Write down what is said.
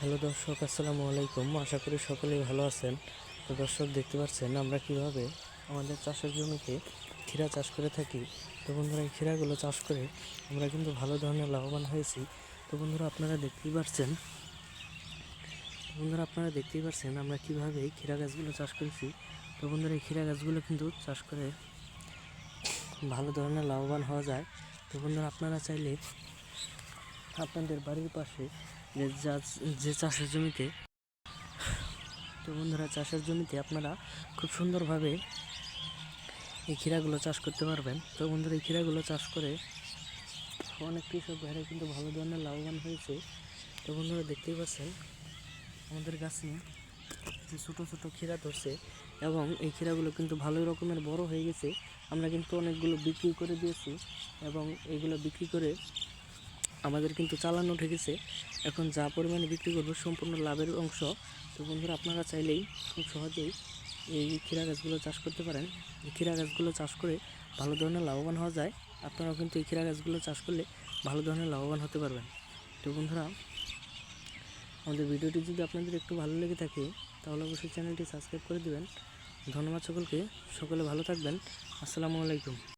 Hello দর্শক, আসসালামু আলাইকুম। আশা করি সকলেই ভালো আছেন। তো দর্শক, দেখতে পাচ্ছেন আমরা কীভাবে আমাদের চাষের জমিতে ক্ষীরা চাষ করে থাকি? তো বন্ধুরা, এই ক্ষীরাগুলো চাষ করে আমরা কিন্তু ভালো ধরনের লাভবান হয়েছি। তো বন্ধুরা, আপনারা দেখতেই পাচ্ছেন বন্ধুরা, আপনারা দেখতেই পাচ্ছেন আমরা কীভাবে এই ক্ষীরা গাছগুলো চাষ করেছি। তো বন্ধুরা, এই ক্ষীরা গাছগুলো কিন্তু চাষ করে ভালো ধরনের লাভবান হওয়া যায়। তো বন্ধুরা, আপনারা চাইলে আপনাদের বাড়ির পাশে যে চাষের জমিতে, তো বন্ধুরা, চাষের জমিতে আপনারা খুব সুন্দরভাবে এই ক্ষীরাগুলো চাষ করতে পারবেন। তো বন্ধুরা, এই ক্ষীরাগুলো চাষ করে অনেক কৃষক ভাইরা কিন্তু ভালো ধরনের লাভবান হয়েছে। তো বন্ধুরা, দেখতেই পাচ্ছেন, আমাদের গাছে যে ছোটো ছোটো ক্ষীরা ধরছে এবং এই ক্ষীরাগুলো কিন্তু ভালো রকমের বড় হয়ে গেছে। আমরা কিন্তু অনেকগুলো বিক্রি করে দিয়েছি এবং এগুলো বিক্রি করে আমাদের কিন্তু চালানো উঠে গেছে এখন যা পরিমাণে বিক্রি করব সম্পূর্ণ লাভের অংশ। তো বন্ধুরা, আপনারা চাইলেই খুব সহজেই এই ক্ষীরা গাছগুলো চাষ করতে পারেন। এই ক্ষীরা গাছগুলো চাষ করে ভালো ধরনের লাভবান হওয়া যায়। আপনারাও কিন্তু এই ক্ষীরা গাছগুলো চাষ করলে ভালো ধরনের লাভবান হতে পারবেন। তো বন্ধুরা, আমাদের ভিডিওটি যদি আপনাদের একটু ভালো লেগে থাকে, তাহলে অবশ্যই চ্যানেলটি সাবস্ক্রাইব করে দিবেন। ধন্যবাদ সকলকে। সকলে ভালো থাকবেন। আসসালামু আলাইকুম।